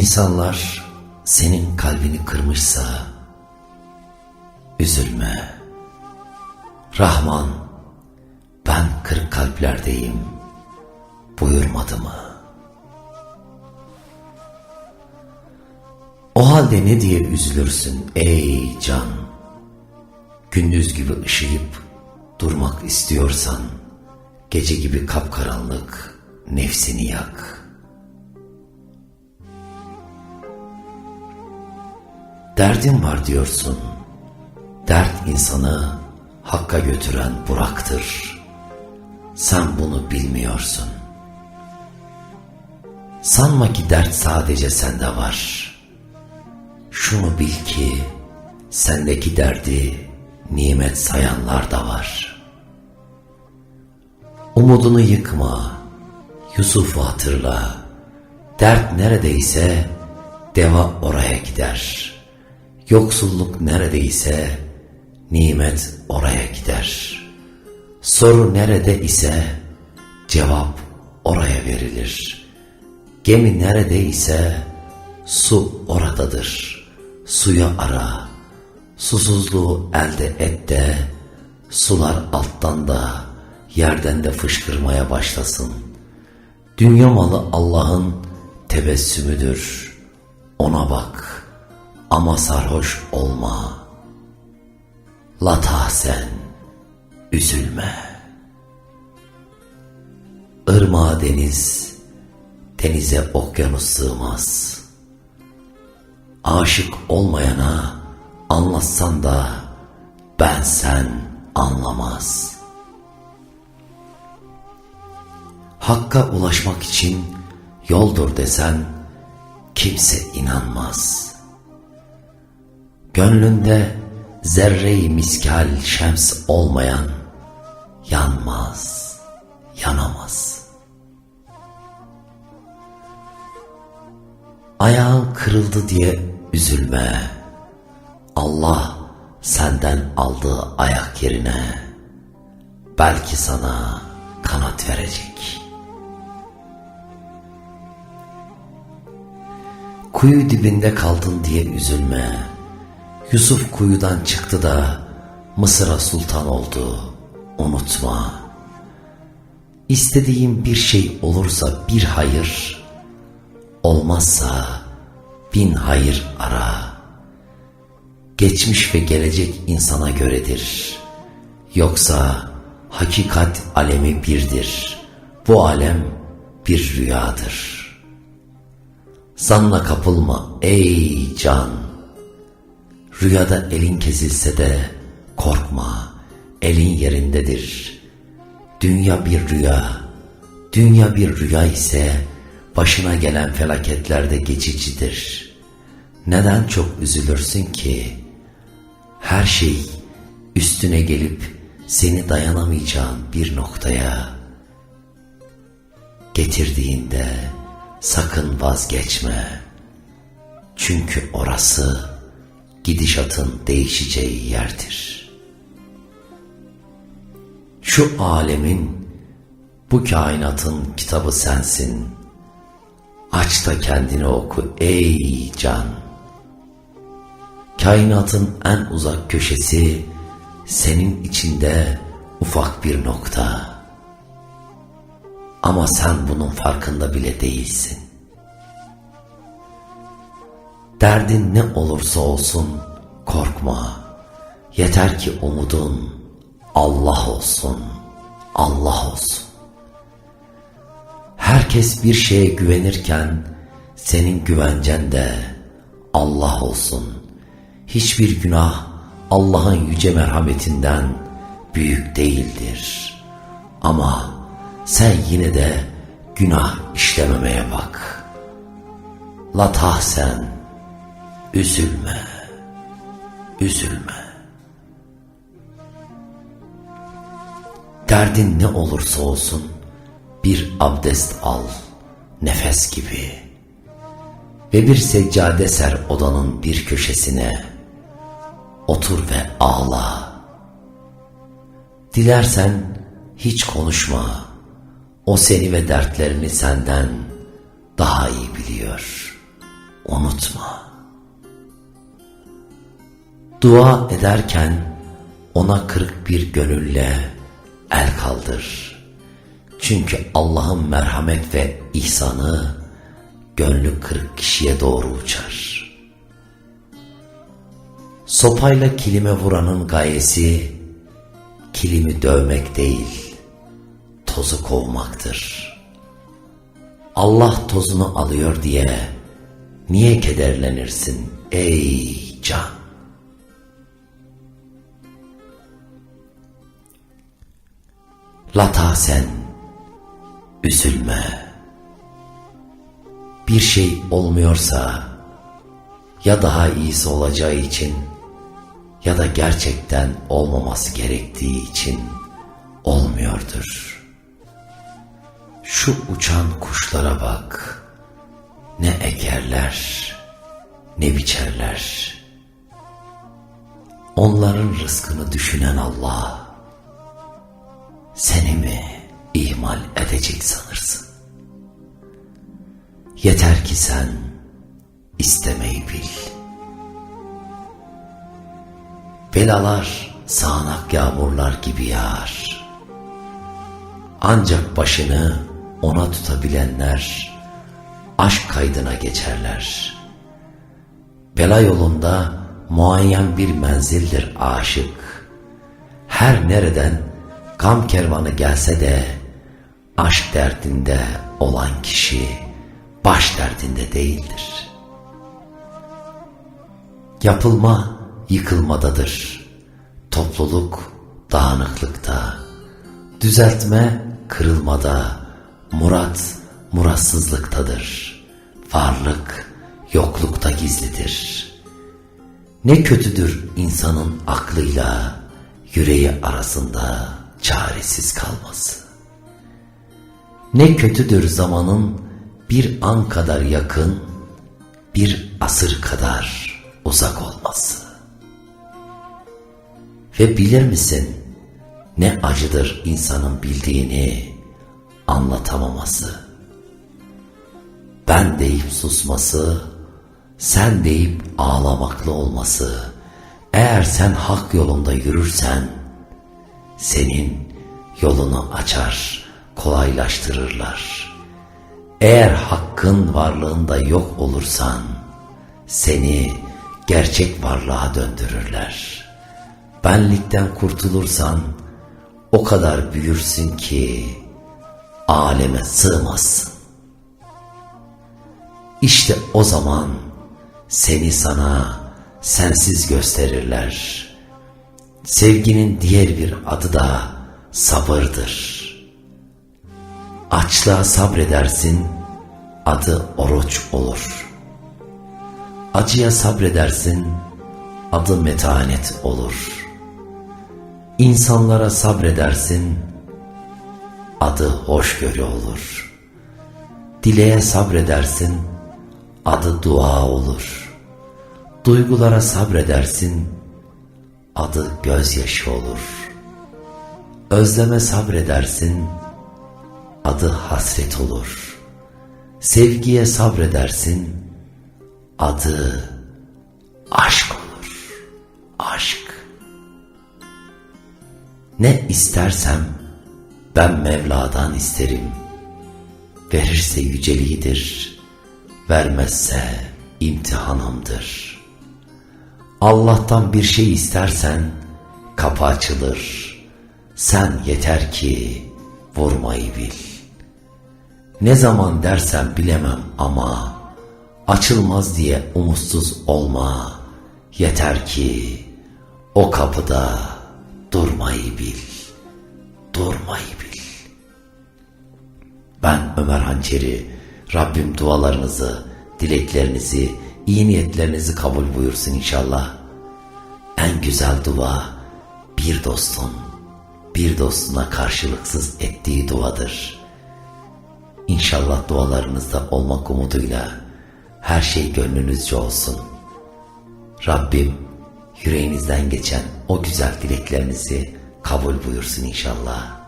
İnsanlar senin kalbini kırmışsa üzülme. Rahman ben kırık kalplerdeyim buyurmadı mı? O halde ne diye üzülürsün ey can? Gündüz gibi ışıyıp durmak istiyorsan gece gibi kapkaranlık nefsini yak.'' Derdin var diyorsun. Dert insanı hakka götüren Burak'tır. Sen bunu bilmiyorsun. Sanma ki dert sadece sende var. Şunu bil ki sendeki derdi nimet sayanlar da var. Umudunu yıkma, Yusuf'u hatırla. Dert neredeyse deva oraya gider.'' Yoksulluk neredeyse nimet oraya gider. Soru nerede ise cevap oraya verilir. Gemi nerede ise su oradadır. Suya ara, susuzluğu elde et de sular alttan da yerden de fışkırmaya başlasın. Dünya malı Allah'ın tebessümüdür. Ona bak.'' Ama sarhoş olma. La tahsen, üzülme. Irmağa deniz, denize okyanus sığmaz. Aşık olmayana anlatsan da ben sen anlamaz. Hakka ulaşmak için yoldur desen kimse inanmaz.'' Gönlünde zerre-i miskal şems olmayan yanmaz, yanamaz. Ayağın kırıldı diye üzülme. Allah senden aldığı ayak yerine belki sana kanat verecek. Kuyu dibinde kaldın diye üzülme. Yusuf kuyudan çıktı da Mısır'a sultan oldu. Unutma. İstediğim bir şey olursa bir hayır, olmazsa bin hayır ara. Geçmiş ve gelecek insana göredir. Yoksa hakikat alemi birdir. Bu alem bir rüyadır. Zanla kapılma ey can.'' Rüyada elin kesilse de korkma, elin yerindedir. Dünya bir rüya, dünya bir rüya ise başına gelen felaketlerde geçicidir. Neden çok üzülürsün ki? Her şey üstüne gelip seni dayanamayacağın bir noktaya getirdiğinde sakın vazgeçme. Çünkü orası gidişatın değişeceği yerdir. Şu alemin, bu kainatın kitabı sensin. Aç da kendini oku ey can. Kainatın en uzak köşesi senin içinde ufak bir nokta. Ama sen bunun farkında bile değilsin. Derdin ne olursa olsun korkma. Yeter ki umudun Allah olsun, Allah olsun. Herkes bir şeye güvenirken senin güvencen de Allah olsun. Hiçbir günah Allah'ın yüce merhametinden büyük değildir. Ama sen yine de günah işlememeye bak. La tahsen Üzülme, üzülme. Derdin ne olursa olsun bir abdest al, nefes gibi. Ve bir seccade ser odanın bir köşesine. Otur ve ağla. Dilersen hiç konuşma. O seni ve dertlerini senden daha iyi biliyor.'' unutma. Dua ederken ona kırık bir gönülle el kaldır. Çünkü Allah'ın merhamet ve ihsanı gönlü kırık kişiye doğru uçar. Sopayla kilime vuranın gayesi kilimi dövmek değil, tozu kovmaktır. Allah tozunu alıyor diye niye kederlenirsin ey can? Lata sen, üzülme. Bir şey olmuyorsa ya daha iyisi olacağı için ya da gerçekten olmaması gerektiği için olmuyordur. Şu uçan kuşlara bak. Ne ekerler, ne biçerler. Onların rızkını düşünen Allah seni mi ihmal edecek sanırsın? Yeter ki sen istemeyi bil. Belalar sağanak yağmurlar gibi yağar. Ancak başını ona tutabilenler aşk kaydına geçerler. Bela yolunda muayyen bir menzildir aşık. Her nereden gam kervanı gelse de aşk derdinde olan kişi baş derdinde değildir. Yapılma yıkılmadadır. Topluluk dağınıklıkta. Düzeltme kırılmada. Murat muratsızlıktadır. Varlık yoklukta gizlidir. Ne kötüdür insanın aklıyla yüreği arasında çaresiz kalması. Ne kötüdür zamanın bir an kadar yakın, bir asır kadar uzak olması. Ve bilir misin ne acıdır insanın bildiğini anlatamaması. Ben deyip susması, sen deyip ağlamaklı olması. Eğer sen hak yolunda yürürsen, senin yolunu açar, kolaylaştırırlar. Eğer hakkın varlığında yok olursan, seni gerçek varlığa döndürürler. Benlikten kurtulursan, o kadar büyürsün ki, aleme sığmazsın. İşte o zaman seni sana sensiz gösterirler. Sevginin diğer bir adı da sabırdır. Açlığa sabredersin, adı oruç olur. Acıya sabredersin, adı metanet olur. İnsanlara sabredersin, adı hoşgörü olur. Dileğe sabredersin, adı dua olur. Duygulara sabredersin, adı gözyaşı olur. Özleme sabredersin, adı hasret olur. Sevgiye sabredersin, adı aşk olur. Aşk. Ne istersem ben Mevla'dan isterim. Verirse yüceliğidir, vermezse imtihanımdır. Allah'tan bir şey istersen kapı açılır. Sen yeter ki vurmayı bil. Ne zaman dersen bilemem ama açılmaz diye umutsuz olma. Yeter ki o kapıda durmayı bil. Durmayı bil. Ben Ömer Hançeri, Rabbim dualarınızı, dileklerinizi, iyi niyetlerinizi kabul buyursun inşallah. En güzel dua bir dostun, bir dostuna karşılıksız ettiği duadır. İnşallah dualarınızda olmak umuduyla her şey gönlünüzce olsun. Rabbim yüreğinizden geçen o güzel dileklerinizi kabul buyursun inşallah.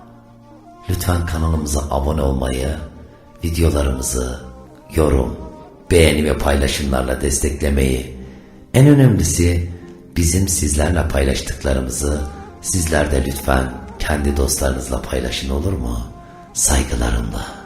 Lütfen kanalımıza abone olmayı, videolarımızı yorum, beğeni ve paylaşımlarla desteklemeyi, en önemlisi bizim sizlerle paylaştıklarımızı sizler de lütfen kendi dostlarınızla paylaşın olur mu? Saygılarımla.